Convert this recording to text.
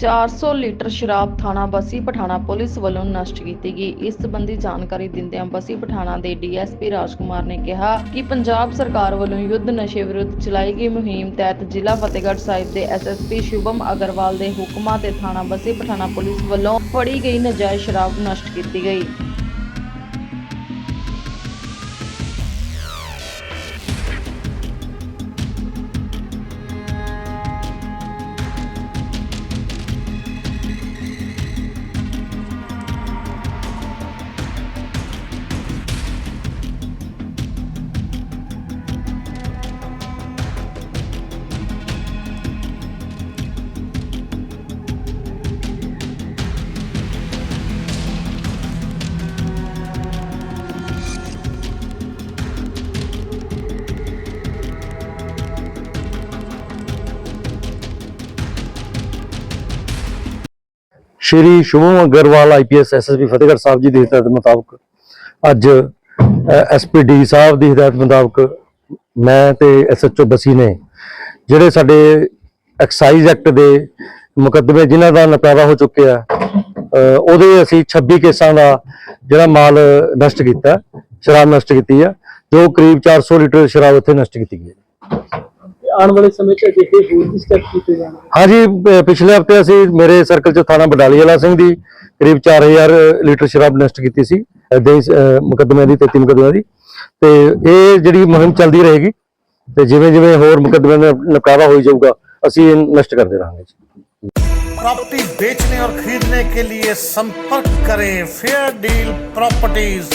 400 litre ਸ਼ਰਾਬ ਥਾਣਾ Bassi Pathana police ਵੱਲੋਂ ਨਸ਼ਟ ਕੀਤੀ ਗਈ। ਇਸ ਸੰਬੰਧੀ ਜਾਣਕਾਰੀ ਦਿੰਦਿਆਂ ਬਸੀ ਪਠਾਣਾ ਦੇ ਡੀਐਸਪੀ ਰਾਜਕੁਮਾਰ ਨੇ ਕਿਹਾ ਕਿ ਪੰਜਾਬ ਸਰਕਾਰ ਵੱਲੋਂ ਯੁੱਧ ਨਸ਼ੇ ਵਿਰੁੱਧ ਚਲਾਈ ਗਈ ਮੁਹਿੰਮ ਤਹਿਤ ਜ਼ਿਲ੍ਹਾ ਫਤਿਹਗੜ੍ਹ ਸਾਹਿਬ ਦੇ ਐਸਐਸਪੀ ਸ਼ੁਭਮ ਅਗਰਵਾਲ ਦੇ ਹੁਕਮਾਂ ਤੇ ਥਾਣਾ ਬਸੀ ਪਠਾਣਾ ਪੁਲਿਸ ਵੱਲੋਂ ਫੜੀ ਗਈ ਨਜਾਇਜ਼ ਸ਼ਰਾਬ ਨਸ਼ਟ ਕੀਤੀ ਗਈ। ਸ਼੍ਰੀ ਸ਼ੁਭਮ ਅਗਰਵਾਲ ਆਈਪੀਐਸ ਐਸਐਸਪੀ ਫਤਿਹਗੜ੍ਹ ਸਾਹਿਬ ਜੀ ਦੀ ਹਦਾਇਤ ਮੁਤਾਬਕ ਅੱਜ ਐਸਪੀਡੀ ਸਾਹਿਬ ਦੀ ਹਦਾਇਤ ਮੁਤਾਬਕ ਮੈਂ ਤੇ ਐਸਐਚਓ ਬਸੀ ਨੇ ਜਿਹੜੇ ਸਾਡੇ ਐਕਸਾਈਜ਼ ਐਕਟ ਦੇ ਮੁਕੱਦਮੇ ਜਿਨ੍ਹਾਂ ਦਾ ਨਿਪਟਾਰਾ ਹੋ ਚੁੱਕਿਆ ਉਹਦੇ ਅਸੀਂ 26 ਕੇਸਾਂ ਦਾ ਜਿਹੜਾ ਮਾਲ ਨਸ਼ਟ ਕੀਤਾ, ਸ਼ਰਾਬ ਨਸ਼ਟ ਕੀਤੀ ਆ, ਜੋ ਕਰੀਬ 400 ਲੀਟਰ ਸ਼ਰਾਬ ਉੱਥੇ ਨਸ਼ਟ ਕੀਤੀ ਗਈ ਹੈ। ਆਉਣ ਵਾਲੇ ਸਮੇਂ 'ਚ ਅਜਿਹੇ ਹੋਰ ਵੀ ਸਟੈਪ ਕੀਤੇ ਜਾਣਗੇ ਹਾਂਜੀ ਪ- ਪਿਛਲੇ ਹਫਤੇ ਅਸੀਂ ਮੇਰੇ ਸਰਕਲ ਚ ਥਾਣਾ ਬਡਾਲੀ ਵਾਲਾ ਸਿੰਘ ਦੀ ਕਰੀਬ 4000 ਲੀਟਰ ਸ਼ਰਾਬ ਨਸ਼ਟ ਕੀਤੀ ਸੀ ਏਦਾਂ ਹੀ ਅਹ, ਮੁਕੱਦਮਿਆਂ ਦੀ 33 ਮੁਕੱਦਮਿਆਂ ਦੀ ਤੇ ਇਹ ਜਿਹੜੀ ਮੁਹਿੰਮ ਚੱਲਦੀ ਰਹੇਗੀ ਤੇ ਜਿਵੇਂ ਜਿਵੇਂ ਹੋਰ ਮੁਕੱਦਮਿਆਂ ਦਾ ਨਿਪਟਾਰਾ ਹੋਈ ਜਾਊਗਾ ਅਸੀਂ ਇਹ ਨਸ਼ਟ ਕਰਦੇ ਰਹਾਂਗੇ ਜੀ प्रॉपर्टी बेचने और खरीदने के लिए संपर्क करें फेयर डील प्रॉपर्टीज